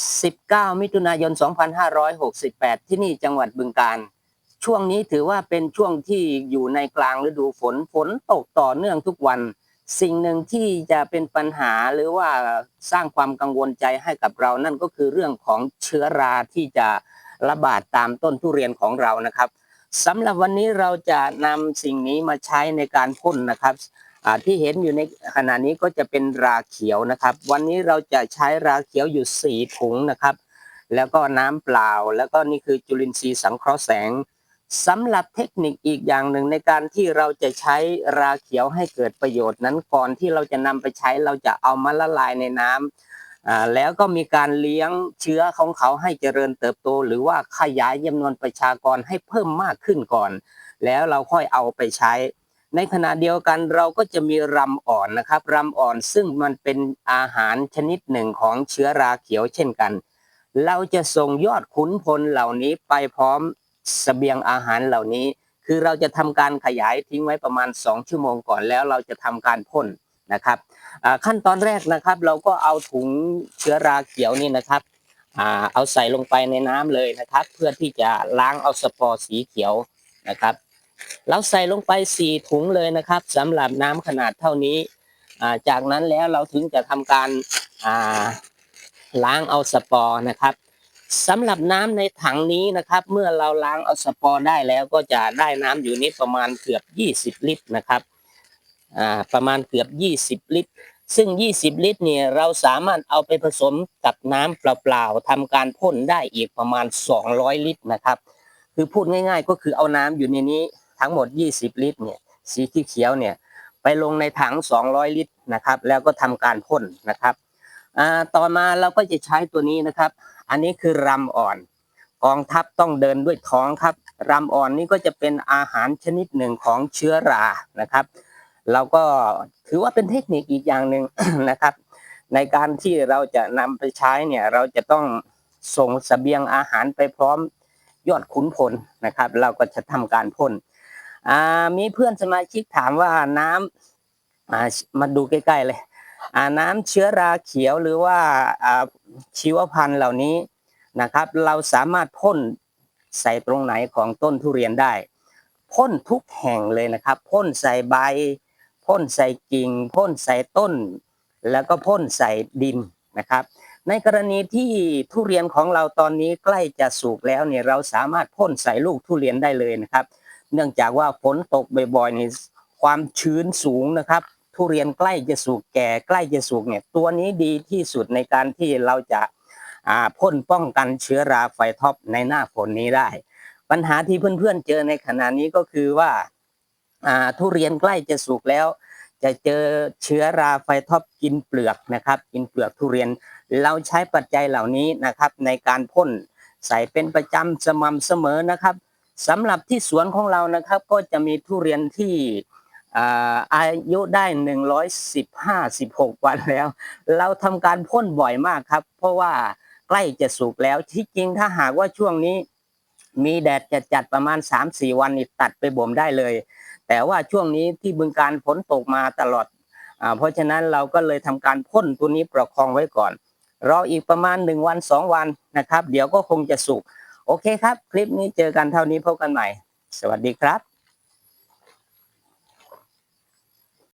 19 มิถุนายน 2568 ที่นี่จังหวัดบึงกาฬช่วงนี้ถือว่าเป็นช่วงที่อยู่ในกลางฤดูฝนฝนตกต่อเนื่องทุกวัน สิ่งหนึ่งที่จะเป็นปัญหาหรือว่าสร้างความกังวลใจให้กับเรานั่นก็คือเรื่องของเชื้อราที่จะระบาดตามต้นทุเรียนของเรานะครับสำหรับวันนี้เราจะนำสิ่งนี้มาใช้ในการพ่นนะครับ ที่เห็นอยู่ในขณะนี้ก็จะเป็นราเขียวนะครับ วันนี้เราจะใช้ราเขียวอยู่ 4 ถุงนะครับ แล้วก็น้ำเปล่า แล้วก็นี่คือจุลินทรีย์สังเคราะห์แสงสำหรับเทคนิคอีกอย่างหนึ่งในการที่เราจะใช้ราเขียวให้เกิดประโยชน์นั้นก่อนที่เราจะนำไปใช้เราจะเอามาละลายในน้ำอ่าแล้วก็มีการเลี้ยงเชื้อของเขาให้เจริญเติบโต หรือว่าขยายจำนวนประชากรให้เพิ่มมากขึ้นก่อน แล้วเราค่อยเอาไปใช้ ในขณะเดียวกันเราก็จะมีรำอ่อนนะครับรำอ่อนซึ่งมันเป็นอาหารชนิดหนึ่งของเชื้อราเขียวเช่นกัน เราจะส่งยอดขุนพลเหล่านี้ไปพร้อมเสบียงอาหารเหล่านี้ คือเราจะทำการขยายทิ้งไว้ประมาณ 2 ชั่วโมงก่อนแล้วเราจะทำการพ่นนะครับขั้นตอนแรกนะครับ เราก็เอาถุงเชื้อราเขียวนี่นะครับอเอาใส่ลงไปในน้ำเลยนะครับ เพื่อที่จะล้างเอาสปอร์สีเขียวนะครับ เราใส่ลงไป 4 ถุงเลยนะครับสำหรับน้ำขนาดเท่านี้ จากนั้นแล้วเราถึงจะทำการาล้างเอาสปอร์นะครับสำหรับน้ำในถังนี้นะครับ เมื่อเราล้างเอาสปอร์ได้แล้วก็จะได้น้ำอยู่นี้ประมาณเกือบ 20 ลิตรนะครับประมาณเกือบ 20 ลิตร ซึ่ง 20 ลิตรเนี่ยเราสามารถเอาไปผสมกับน้ำเปล่าๆทำการพ่นได้อีกประมาณ 200 ลิตรนะครับ คือพูดง่าย ๆ ก็คือเอาน้ำอยู่ในนี้ ทั้งหมด 20 ลิตรเนี่ยสีที่เขียวเนี่ยไปลงในถัง 200 ลิตรนะครับ แล้วก็ทำการพ่นนะครับต่อมาเราก็จะใช้ตัวนี้นะครับ อันนี้คือรำอ่อน กองทัพต้องเดินด้วยท้องครับรำอ่อนนี่ก็จะเป็นอาหารชนิดหนึ่งของเชื้อรานะครับ เราก็ถือว่าเป็นเทคนิคอีกอย่างหนึ่งนะครับ ในการที่เราจะนำไปใช้เนี่ยเราจะต้องส่งเสบียงอาหารไปพร้อมยอดขุนพลนะครับ เราก็จะทำการพ่น อ่ามีเพื่อนสมาชิกถามว่าน้ำอ่ามาดูใกล้ๆเลยอ่าน้ำเชื้อราเขียวหรือว่าอ่าชีวพันธุ์เหล่านี้นะครับ เราสามารถพ่นใส่ตรงไหนของต้นทุเรียนได้พ่นทุกแห่งเลยนะครับพ่นใส่ใบพ่นใส่กิ่งพ่นใส่ต้น แล้วก็พ่นใส่ดินนะครับ ในกรณีที่ทุเรียนของเราตอนนี้ใกล้จะสุกแล้วเนี่ยเราสามารถพ่นใส่ลูกทุเรียนได้เลยนะครับ เนื่องจากว่าฝนตกบ่อยๆนี่ความชื้นสูงนะครับ ทุเรียนใกล้จะสุกแก่ใกล้จะสุกเนี่ยตัวนี้ดีที่สุดในการที่เราจะาพ่นป้องกันเชื้อราไฟท็อปในหน้าฝนนี้ได้ ปัญหาที่เพื่อนๆเจอในขณะนี้ก็คือว่าอ่าทุเรียนใกล้จะสุกแล้ว จะเจอเชื้อราไฟท็อปกินเปลือกนะครับ กินเปลือกทุเรียนเราใช้ปัจจัยเหล่านี้นะครับในการพ่นใส่เป็นประจำสม่ำเสมอนะครับ สำหรับที่สวนของเรานะครับ ก็จะมีทุเรียนที่อายุได้ 115 16 วันแล้ว เราทำการพ่นบ่อยมากครับ เพราะว่าใกล้จะสุกแล้วที่จริงถ้าหากว่าช่วงนี้ มีแดดจัดๆประมาณ 3-4 วันนี่ตัดไปบ่มได้เลย แต่ว่าช่วงนี้ที่บึงการฝนตกมาตลอดอเพราะฉะนั้นเราก็เลยทำการพ่นตัวนี้ประคองไว้ก่อน รออีกประมาณ 1 วัน 2 วันนะครับ เดี๋ยวก็คงจะสุก โอเคครับ คลิปนี้เจอกันเท่านี้พบกันใหม่ สวัสดีครับ